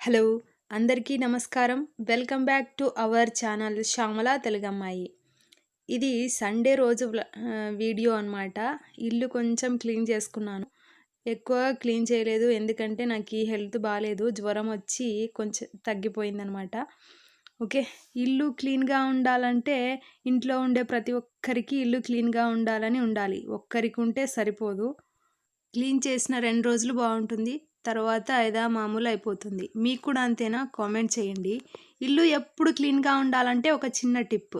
Hello అందరికీ నమస్కారం. Welcome back to our channel Shyamala తెలుగమ్మాయి. ఇది సండే రోజు వీడియో అనమాట ఇల్లు కొంచెం క్లీన్ చేసుకున్నాను. ఎక్కువ క్లీన్ చేయలేదు. ఎందుకంటే నాకు ఈ హెల్త్ బాగాలేదు జ్వరం వచ్చి కొంచెం తగ్గిపోయిందనమాట ఓకే ఇల్లు క్లీన్గా ఉండాలంటే ఇంట్లో ఉండే ప్రతి ఒక్కరికి ఇల్లు క్లీన్గా ఉండాలని ఉండాలి. ఒక్కరికి ఉంటే సరిపోదు. క్లీన్ చేసిన రెండు రోజులు బాగుంటుంది. తర్వాత ఏదా మామూలు అయిపోతుంది మీకు కూడా అంతేనా? కామెంట్ చేయండి. ఇల్లు ఎప్పుడు క్లీన్గా ఉండాలంటే ఒక చిన్న టిప్.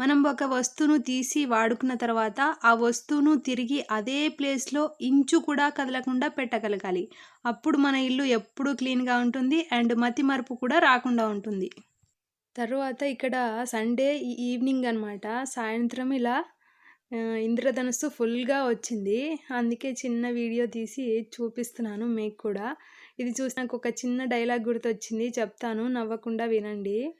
మనం ఒక వస్తువును తీసి వాడుకున్న తర్వాత ఆ వస్తువును తిరిగి అదే ప్లేస్లో ఇంచు కూడా కదలకుండా పెట్టగలగాలి. అప్పుడు మన ఇల్లు ఎప్పుడు క్లీన్గా ఉంటుంది అండ్ మతి మరుపు కూడా రాకుండా ఉంటుంది. తర్వాత ఇక్కడ సండే ఈ- ఈవినింగ్ అనమాట సాయంత్రం ఇలా ఇంద్రధనుస్సు ఫుల్గా వచ్చింది. అందుకే చిన్న వీడియో తీసి చూపిస్తున్నాను మీకు కూడా. ఇది చూసి నాకు ఒక చిన్న డైలాగ్ గుర్తొచ్చింది. చెప్తాను నవ్వకుండా వినండి.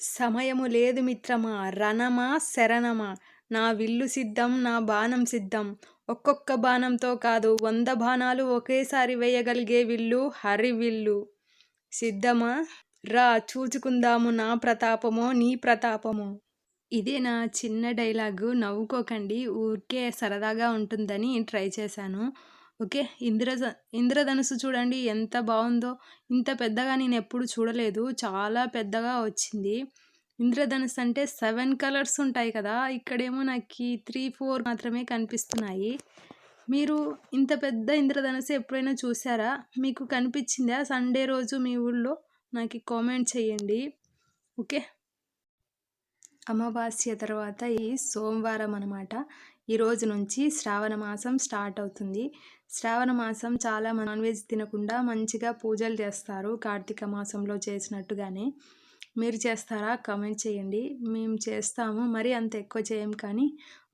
సమయము లేదు మిత్రమా రణమా శరణమా. నా విల్లు సిద్ధం నా బాణం సిద్ధం. ఒక్కొక్క బాణంతో కాదు వంద బాణాలు ఒకేసారి వేయగలిగే విల్లు హరి విల్లు. సిద్ధమా? రా చూచుకుందాము నా ప్రతాపమో నీ ప్రతాపమో. ఇదే నా చిన్న డైలాగు? నవ్వుకోకండి. ఊరికే సరదాగా ఉంటుందని ట్రై చేశాను. ఓకే ఇంద్ర ఇంద్రధనుసు చూడండి ఎంత బాగుందో. ఇంత పెద్దగా నేను ఎప్పుడు చూడలేదు. చాలా పెద్దగా వచ్చింది. ఇంద్రధనుసు అంటే సెవెన్ కలర్స్ ఉంటాయి కదా ఇక్కడేమో నాకు త్రీ ఫోర్ మాత్రమే కనిపిస్తున్నాయి. మీరు ఇంత పెద్ద ఇంద్రధనుసు ఎప్పుడైనా చూసారా మీకు కనిపించిందా? సండే రోజు మీ ఊళ్ళో? నాకు కామెంట్ చేయండి. ఓకే అమావాస్య తర్వాత ఈ సోమవారం అనమాట ఈ రోజు నుంచి శ్రావణ మాసం స్టార్ట్ అవుతుంది. శ్రావణ మాసం చాలా నాన్ వెజ్ తినకుండా మంచిగా పూజలు చేస్తారు. కార్తీక మాసంలో చేసినట్టుగానే. మీరు చేస్తారా? కమెంట్ చేయండి. మేము చేస్తాము. మరి అంత ఎక్కువ చేయం కానీ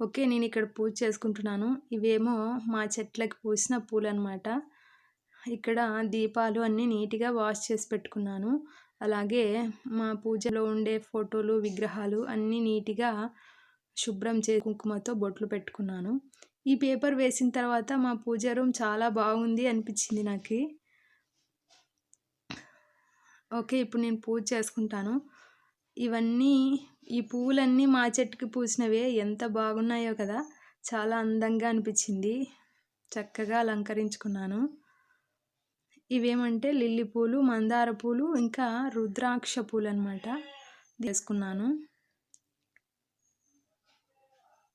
ఓకే నేను ఇక్కడ పూజ చేసుకుంటున్నాను. ఇవేమో మా చెట్లకి పూసిన పూలు అనమాట ఇక్కడ దీపాలు అన్నీ నీట్గా వాష్ చేసి పెట్టుకున్నాను. అలాగే మా పూజలో ఉండే ఫోటోలు విగ్రహాలు అన్నీ నీట్గా శుభ్రం చే కుంకుమతో బొట్లు పెట్టుకున్నాను. ఈ పేపర్ వేసిన తర్వాత మా పూజ రూమ్ చాలా బాగుంది అనిపించింది నాకు. ఓకే ఇప్పుడు నేను పూజ చేసుకుంటాను. ఇవన్నీ ఈ పువ్వులన్నీ మా చెట్టుకి పూసినవే ఎంత బాగున్నాయో కదా చాలా అందంగా అనిపించింది. చక్కగా అలంకరించుకున్నాను. ఇవేమంటే లిల్లీ పూలు మందార పూలు ఇంకా రుద్రాక్ష పూలు అనమాట వేసుకున్నాను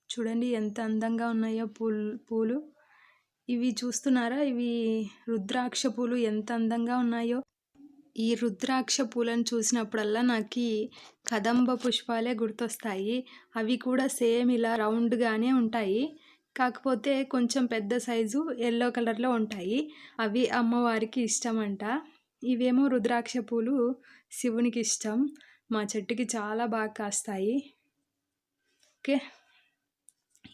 చూడండి ఎంత అందంగా ఉన్నాయో పూలు పూలు. ఇవి చూస్తున్నారా? ఇవి రుద్రాక్ష పూలు ఎంత అందంగా ఉన్నాయో. ఈ రుద్రాక్ష పూలను చూసినప్పుడల్లా నాకు కదంబ పుష్పాలే గుర్తొస్తాయి. అవి కూడా సేమ్ ఇలా రౌండ్గానే ఉంటాయి. కాకపోతే కొంచెం పెద్ద సైజు ఎల్లో కలర్లో ఉంటాయి. అవి అమ్మవారికి ఇష్టం అంట ఇవేమో రుద్రాక్ష పూలు శివునికి ఇష్టం. మా చెట్టుకి చాలా బాగా కాస్తాయి. ఓకే.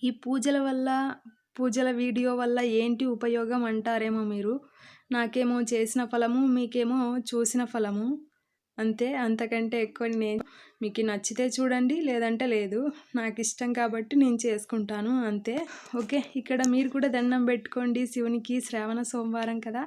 ఈ పూజల వల్ల పూజల వీడియో వల్ల ఏంటి ఉపయోగం అంటారేమో మీరు? నాకేమో చేసిన ఫలము మీకేమో చూసిన ఫలము. అంతే అంతకంటే ఎక్కువ నేను మీకు నచ్చితే చూడండి లేదంటే లేదు. నాకు ఇష్టం కాబట్టి నేను చేసుకుంటాను అంతే. ఓకే ఇక్కడ మీరు కూడా దండం పెట్టుకోండి శివునికి శ్రావణ సోమవారం కదా.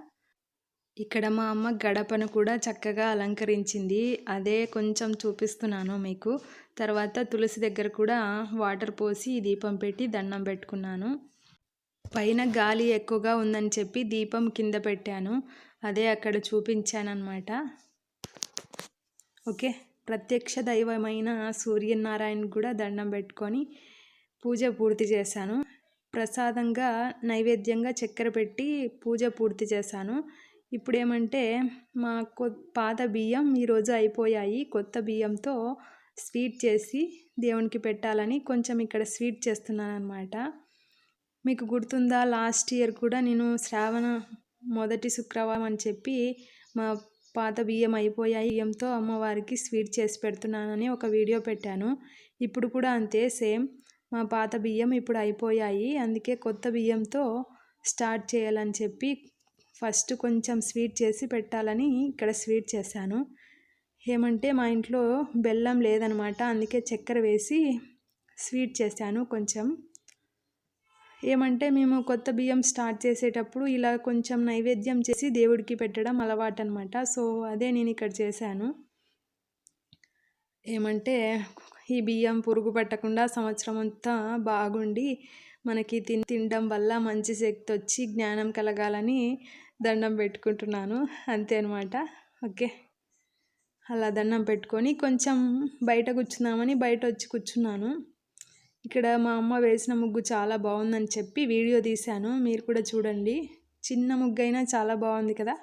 ఇక్కడ మా అమ్మ గడపను కూడా చక్కగా అలంకరించింది. అదే కొంచెం చూపిస్తున్నాను మీకు. తర్వాత తులసి దగ్గర కూడా వాటర్ పోసి దీపం పెట్టి దండం పెట్టుకున్నాను. పైన గాలి ఎక్కువగా ఉందని చెప్పి దీపం కింద పెట్టాను. అదే అక్కడ చూపించానమాట ఓకే. ప్రత్యక్ష దైవమైన సూర్యనారాయణ కూడా దండం పెట్టుకొని పూజ పూర్తి చేశాను. ప్రసాదంగా నైవేద్యంగా చక్కెర పెట్టి పూజ పూర్తి చేశాను. ఇప్పుడు ఏమంటే మా కొ పాత బియ్యం ఈరోజు అయిపోయాయి. కొత్త బియ్యంతో స్వీట్ చేసి దేవునికి పెట్టాలని కొంచెం ఇక్కడ స్వీట్ చేస్తున్నాను అనమాట మీకు గుర్తుందా? లాస్ట్ ఇయర్ కూడా నేను శ్రావణ మొదటి శుక్రవారం అని చెప్పి మా పాత బియ్యం అయిపోయాయి బియ్యంతో అమ్మవారికి స్వీట్ చేసి పెడుతున్నానని ఒక వీడియో పెట్టాను. ఇప్పుడు కూడా అంతే సేమ్. మా పాత బియ్యం ఇప్పుడు అయిపోయాయి. అందుకే కొత్త బియ్యంతో స్టార్ట్ చేయాలని చెప్పి ఫస్ట్ కొంచెం స్వీట్ చేసి పెట్టాలని ఇక్కడ స్వీట్ చేశాను. ఏమంటే మా ఇంట్లో బెల్లం లేదనమాట. అందుకే చక్కెర వేసి స్వీట్ చేశాను కొంచెం. ఏమంటే మేము కొత్త బియ్యం స్టార్ట్ చేసేటప్పుడు ఇలా కొంచెం నైవేద్యం చేసి దేవుడికి పెట్టడం అలవాటు అనమాట సో అదే నేను ఇక్కడ చేశాను. ఏమంటే ఈ బియ్యం పురుగు పట్టకుండా సంవత్సరం అంతా బాగుండి మనకి తిన్ తినడం వల్ల మంచి శక్తి వచ్చి జ్ఞానం కలగాలని దండం పెట్టుకుంటున్నాను. అంతే అనమాట ఓకే. అలా దండం పెట్టుకొని కొంచెం బయట కూర్చుందామని బయట వచ్చి కూర్చున్నాను. ఇక్కడ మా అమ్మ వేసిన ముగ్గు చాలా బాగుందని చెప్పి వీడియో తీశాను. మీరు కూడా చూడండి. చిన్న ముగ్గు అయినా చాలా బాగుంది కదా?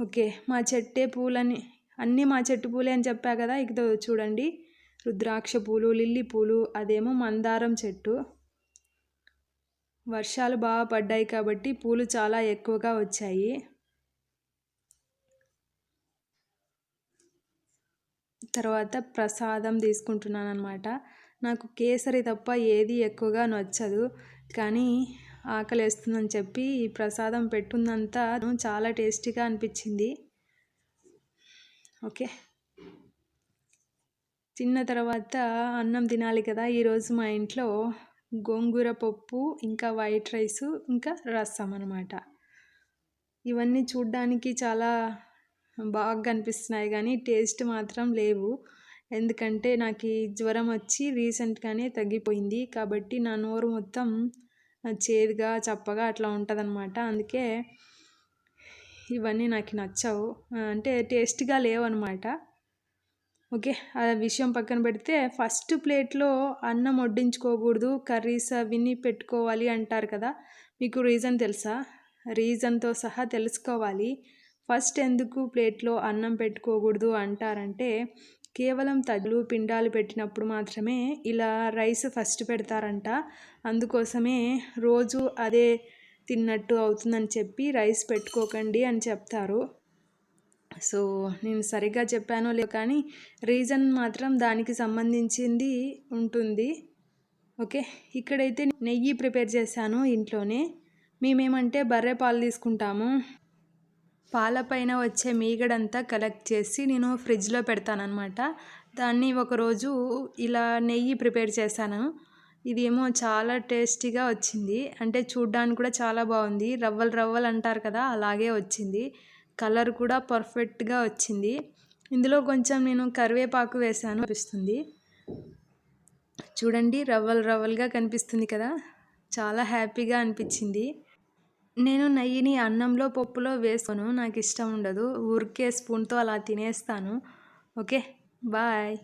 ఓకే మా చెట్టే పూలని అన్నీ మా చెట్టు పూలే అని చెప్పా కదా? ఇక చూడండి. రుద్రాక్ష పూలు లిల్లీ పూలు అదేమో మందారం చెట్టు. వర్షాలు బాగా పడ్డాయి కాబట్టి పూలు చాలా ఎక్కువగా వచ్చాయి. తర్వాత ప్రసాదం తీసుకుంటున్నాను అనమాట నాకు కేసరి తప్ప ఏది ఎక్కువగా నచ్చదు. కానీ ఆకలి వేస్తుందని చెప్పి ఈ ప్రసాదం పెట్టున్నంతా చాలా టేస్టీగా అనిపించింది. ఓకే. తిన్న తర్వాత అన్నం తినాలి కదా. ఈరోజు మా ఇంట్లో గోంగూర పప్పు ఇంకా వైట్ రైసు ఇంకా రసం అనమాట ఇవన్నీ చూడ్డానికి చాలా బాగా అనిపిస్తున్నాయి కానీ టేస్ట్ మాత్రం లేవు. ఎందుకంటే నాకు జ్వరం వచ్చి రీసెంట్గానే తగ్గిపోయింది. కాబట్టి నా నోరు మొత్తం చేదుగా చప్పగా అట్లా ఉంటుందన్నమాట. అందుకే ఇవన్నీ నాకు నచ్చవు. అంటే టేస్ట్గా లేవు అనమాట ఓకే ఆ విషయం పక్కన పెడితే ఫస్ట్ ప్లేట్లో అన్నం వడ్డించుకోకూడదు కర్రీస్ అవన్నీ పెట్టుకోవాలి అంటారు కదా. మీకు రీజన్ తెలుసా? రీజన్తో సహా తెలుసుకోవాలి. ఫస్ట్ ఎందుకు ప్లేట్లో అన్నం పెట్టుకోకూడదు అంటారంటే కేవలం తడ్లు పిండాలు పెట్టినప్పుడు మాత్రమే ఇలా రైస్ ఫస్ట్ పెడతారంట. అందుకోసమే రోజు అదే తిన్నట్టు అవుతుందని చెప్పి రైస్ పెట్టుకోకండి అని చెప్తారు. సో నేను సరిగ్గా చెప్పానో లేవు కానీ రీజన్ మాత్రం దానికి సంబంధించింది ఉంటుంది. ఓకే? ఇక్కడైతే నెయ్యి ప్రిపేర్ చేశాను ఇంట్లోనే. మేమేమంటే బర్రె పాలు తీసుకుంటాము. పాలపైన వచ్చే మీగడంతా కలెక్ట్ చేసి నేను ఫ్రిడ్జ్లో పెడతానమాట దాన్ని ఒకరోజు ఇలా నెయ్యి ప్రిపేర్ చేశాను. ఇదేమో చాలా టేస్టీగా వచ్చింది. అంటే చూడ్డానికి కూడా చాలా బాగుంది. రవ్వలు రవ్వలు అంటారు కదా అలాగే వచ్చింది. కలర్ కూడా పర్ఫెక్ట్గా వచ్చింది. ఇందులో కొంచెం నేను కరివేపాకు వేసాను అనిపిస్తుంది చూడండి రవ్వలు రవ్వలుగా కనిపిస్తుంది కదా. చాలా హ్యాపీగా అనిపించింది. నేను నెయ్యిని అన్నంలో పప్పులో వేసుకోను. నాకు ఇష్టం ఉండదు. ఊరికే స్పూన్తో అలా తినేస్తాను. ఓకే? బాయ్.